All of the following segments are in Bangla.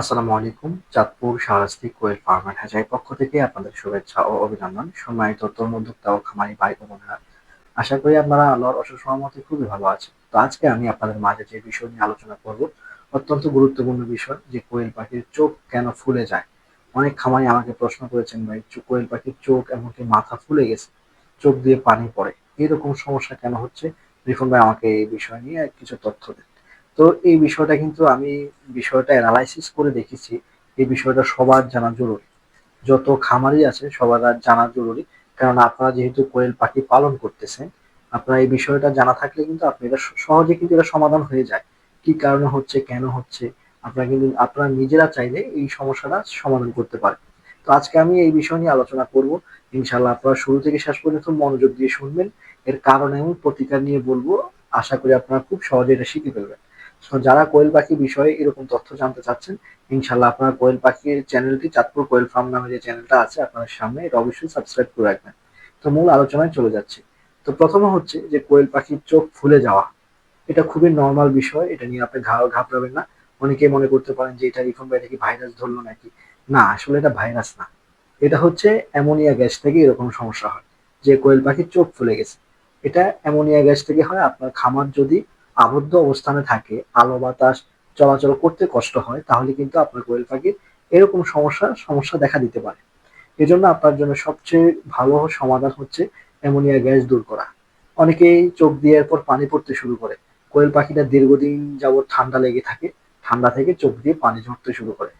আসসালামু আলাইকুম, Chandpur Shahrasti quail farm and hatchery পক্ষ থেকে আপনাদের শুভেচ্ছা ও অভিনন্দন। সম্মানিত তরুণ উদ্যোক্তা ও খামারি ভাই বোনেরা, আশা করি আপনারা আল্লাহর অশেষ রহমতে খুবই ভালো আছেন। তো আজকে আমি আপনাদের মাঝে যে বিষয় নিয়ে আলোচনা করব, অত্যন্ত গুরুত্বপূর্ণ বিষয়, যে কোয়েল পাখির চোখ কেন ফুলে যায়। অনেক খামারি আমাকে প্রশ্ন করেছেন, ভাই কোয়েল পাখির চোখ এমনকি মাথা ফুলে গেছে, চোখ দিয়ে পানি পড়ে, এরকম সমস্যা কেন হচ্ছে? রিফন ভাই আমাকে এই বিষয় নিয়ে কিছু তথ্য দেন। তো এই বিষয়টা কিন্তু আমি বিষয়টা অ্যানালাইসিস করে দেখেছি। এই বিষয়টা সবার জানা জরুরি। যত খামারি আছে, সবার জানা জরুরি। কারণ আপনারা যেহেতু কোয়েল পাখি পালন করতেছেন, আপনারা এই বিষয়টা জানা থাকলে কিন্তু আপনি এটা সহজে কিন্তু এটা সমাধান হয়ে যায়। কি কারণে হচ্ছে, কেন হচ্ছে, আপনারা কিন্তু, আপনারা নিজেরা চাইলে এই সমস্যাটা সমাধান করতে পারেন। তো আজকে আমি এই বিষয় নিয়ে আলোচনা করব। ইনশাল্লাহ আপনারা শুরু থেকে শেষ পর্যন্ত মনোযোগ দিয়ে শুনবেন। এর কারণে এবং প্রতিকার নিয়ে বলব। আশা করি আপনারা খুব সহজে এটা শিখে ফেলবেন। যারা কোয়েল পাখি বিষয়ে এরকম তথ্য জানতে চাচ্ছেন ইনশাল্লাহ আপনার কোয়েল পাখির চ্যানেলটি চাঁদপুর কোয়েল ফার্ম নামে যে চ্যানেলটা আছে আপনার সামনে, এটা অবশ্যই সাবস্ক্রাইব করে রাখবেন। তো মূল আলোচনায় চলে যাচ্ছে। তো প্রথমে হচ্ছে যে কোয়েল পাখির চোখ ফুলে যাওয়া। এটা খুবই নর্মাল বিষয়, এটা নিয়ে আপনি ঘাবড়াবেন না। অনেকে মনে করতে পারেন যে এটা রিফন ভাই কি ভাইরাস ধরলো নাকি। না, আসলে এটা ভাইরাস না। এটা হচ্ছে অ্যামোনিয়া গ্যাস থেকে এরকম সমস্যা হয়, যে কোয়েল পাখির চোখ ফুলে গেছে। এটা অ্যামোনিয়া গ্যাস থেকে হয়, আপনার খামার যদি আবদ্ধ অবস্থানে থাকে, আলো বাতাস চলাচল করতে কষ্ট হয়, তাহলে কিন্তু আপনার কোয়েল পাখির এরকম সমস্যা সমস্যা দেখা দিতে পারে। এজন্য আপনার জন্য সবচেয়ে ভালো সমাধান হচ্ছে অ্যামোনিয়া গ্যাস দূর করা। অনেকেই চোখ দিয়ে এরপর পানি পড়তে শুরু করে। কোয়েল পাখিটা দীর্ঘদিন যাবত ঠান্ডা লেগে থাকে, ঠান্ডা থেকে চোখ দিয়ে পানি ঝরতে শুরু করে।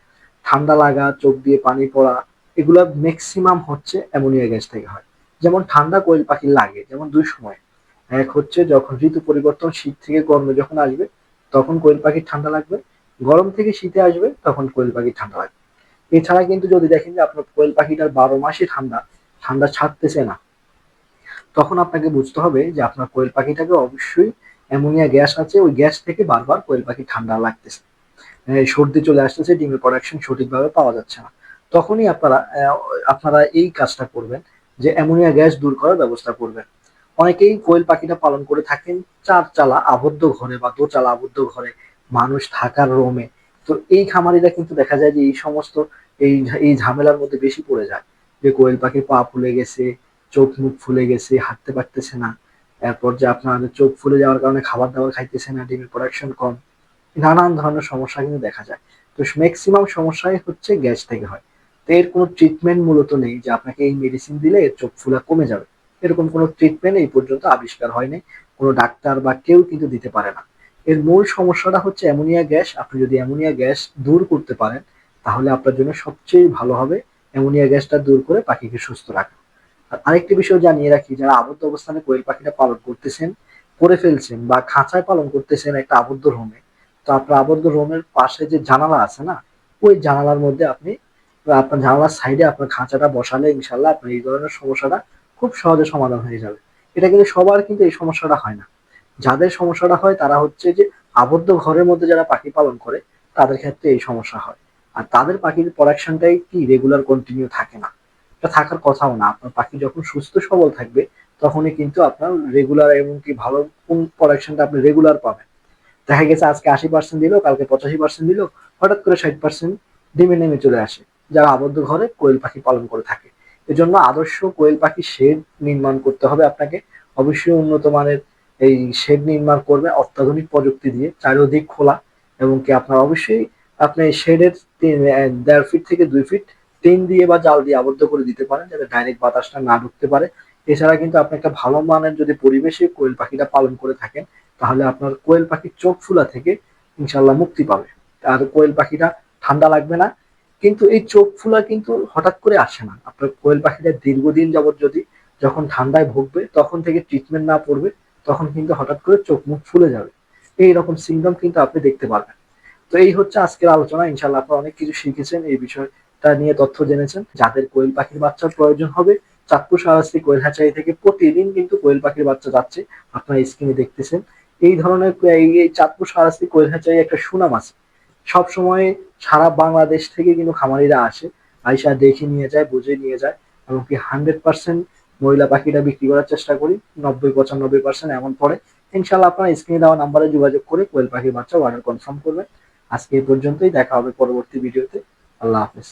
ঠান্ডা লাগা, চোখ দিয়ে পানি পড়া, এগুলো ম্যাক্সিমাম হচ্ছে অ্যামোনিয়া গ্যাস থেকে হয়। যেমন ঠান্ডা কোয়েল পাখি লাগে, যেমন দুই সময়। এক হচ্ছে যখন ঋতু পরিবর্তন, শীত থেকে গরমে যখন আসবে, তখন কোয়েল পাখির ঠান্ডা লাগবে। গরম থেকে শীতে আসবে, তখন কোয়েল পাখির ঠান্ডা লাগবে। এছাড়া কিন্তু যদি দেখেন যে আপনার কোয়েল পাখিটার বারো মাসে ঠান্ডা ঠান্ডা ছাড়তেছে না, তখন আপনাকে বুঝতে হবে যে আপনার কোয়েল পাখিটাকে অবশ্যই অ্যামোনিয়া গ্যাস আছে, ওই গ্যাস থেকে বারবার কোয়েল পাখি ঠান্ডা লাগতেছে। সর্দি চলে আসতেছে, ডিমের প্রোডাকশন সঠিকভাবে পাওয়া যাচ্ছে না। তখনই আপনারা আপনারা এই কাজটা করবেন যে অ্যামোনিয়া গ্যাস দূর করার ব্যবস্থা করবেন। অনেকেই কোয়েল পাখিটা পালন করে থাকেন চার চালা আবদ্ধ ঘরে বা দোচালা আবদ্ধ ঘরে মানুষ থাকার রোমে। তো এই খামারিরা কিন্তু দেখা যায় যে এই সমস্ত এই এই ঝামেলার মধ্যে বেশি পড়ে যায়। যে কোয়েল পাখির পা ফুলে গেছে, চোখ মুখ ফুলে গেছে, হাঁটতে পারতেছে না। এরপর যে আপনার চোখ ফুলে যাওয়ার কারণে খাবার দাবার খাইতেছে না, ডিমের প্রোডাকশন কম। নানান ধরনের সমস্যা কিন্তু দেখা যায়। তো ম্যাক্সিমাম সমস্যাই হচ্ছে গ্যাস থেকে হয়। তো এর কোনো ট্রিটমেন্ট মূলত নেই যে আপনাকে এই মেডিসিন দিলে এর চোখ ফুলা কমে যাবে। এরকম কোনো ট্রিটমেন্ট এই পর্যন্ত আবিষ্কার হয়নি। কোনো ডাক্তার বা কেউ কিন্তু দিতে পারে না। এর মূল সমস্যাটা হচ্ছে অ্যামোনিয়া গ্যাস। আপনি যদি অ্যামোনিয়া গ্যাস দূর করতে পারেন, তাহলে আপনার জন্য সবচেয়ে ভালো হবে অ্যামোনিয়া গ্যাসটা দূর করে পাখিকে সুস্থ রাখা। আর আরেকটি বিষয় জানিয়ে রাখি, যারা আবদ্ধ অবস্থানে কোয়েল পাখিটা পালন করতেছেন, করে ফেলছেন বা খাঁচায় পালন করতেছেন একটা আবদ্ধ রুমে তো আপনার আবদ্ধ রুমের পাশে যে জানালা আছে না, ওই জানালার মধ্যে আপনি, আপনার জানালার সাইডে আপনার খাঁচাটা বসালে ইনশাল্লাহ আপনার এই ধরনের সমস্যাটা খুব সহজে সমাধান হয়ে যাবে। এটা কিন্তু সবার কিন্তু এই সমস্যাটা হয় না। যাদের সমস্যাটা হয়, তারা হচ্ছে যে আবদ্ধ ঘরের মধ্যে যারা পাখি পালন করে, তাদের ক্ষেত্রে এই সমস্যা হয়। আর তাদের পাখির প্রোডাকশনটাই কি রেগুলার কন্টিনিউ থাকে না? এটা থাকার কথাও না। আপনার পাখি যখন সুস্থ সবল থাকবে, তখনই কিন্তু আপনার রেগুলার এবং কি ভালো কোন প্রোডাকশনটা আপনি রেগুলার পাবেন। দেখা গেছে আজকে আশি পার্সেন্ট দিল, কালকে পঁচাশি পার্সেন্ট দিল, হঠাৎ করে ষাট পার্সেন্ট ডিমে নেমে চলে আসে। যারা আবদ্ধ ঘরে, কোয়েল পাখি পালন করে থাকে। এজন্য আদর্শ কোয়েল পাখি শেড নির্মাণ করতে হবে আপনাকে। অবশ্যই উন্নত মানের এই শেড নির্মাণ করবে অত্যাধুনিক প্রযুক্তি দিয়ে, চারিদিক খোলা এবং কি আপনার অবশ্যই আপনি শেডের দেড় ফিট থেকে দুই ফিট টিন দিয়ে বা জাল দিয়ে আবদ্ধ করে দিতে পারেন যাতে ডাইরেক্ট বাতাসটা না ঢুকতে পারে। এছাড়া কিন্তু আপনি একটা ভালো মানের যদি পরিবেশে কোয়েল পাখিটা পালন করে থাকেন, তাহলে আপনার কোয়েল পাখির চোখ ফুলা থেকে ইনশাল্লাহ মুক্তি পাবে। আর কোয়েল পাখিটা ঠান্ডা লাগবে না কিন্তু এই চোখ ফুলা কিন্তু হঠাৎ করে আসে না। আপনার কোয়েল পাখিটা দীর্ঘদিন যাবত যদি যখন ঠান্ডায় ভুগবে, তখন থেকে ট্রিটমেন্ট না পড়বে তখন কিন্তু হঠাৎ করে চোখ মুখ ফুলে যাবে। এই রকম সিমটম কিন্তু আপনি দেখতে পারবেন। তো এই হচ্ছে আজকের আলোচনা। ইনশাল্লাহ আপনারা অনেক কিছু শিখেছেন, এই বিষয়টা নিয়ে তথ্য জেনেছেন। যাদের কোয়েল পাখির বাচ্চার প্রয়োজন হবে, চাঁদপুর সারাস্তি কোয়েল হ্যাচারি থেকে প্রতিদিন কিন্তু কোয়েল পাখির বাচ্চা যাচ্ছে। আপনারা স্ক্রিনে দেখতেছেন। এই ধরনের এই চাঁদপুর সারাস্তি কোয়েল হ্যাচারি একটা সুনাম আছে। সব সময় সারা বাংলাদেশ থেকে কিন্তু খামারিরা আসে। আইসা দেখে নিয়ে যায়, বুঝে নিয়ে যায় এমনকি হান্ড্রেড পার্সেন্ট মহিলা পাখিটা বিক্রি করার চেষ্টা করি। নব্বই, পঁচানব্বই পার্সেন্ট এমন পড়ে। ইনশাল্লাহ আপনারা স্ক্রিনে দেওয়া নাম্বারে যোগাযোগ করে কোয়েল পাখির বাচ্চা অর্ডার কনফার্ম করবেন। আজকে এই পর্যন্তই, দেখা হবে পরবর্তী ভিডিওতে। আল্লাহ হাফেজ।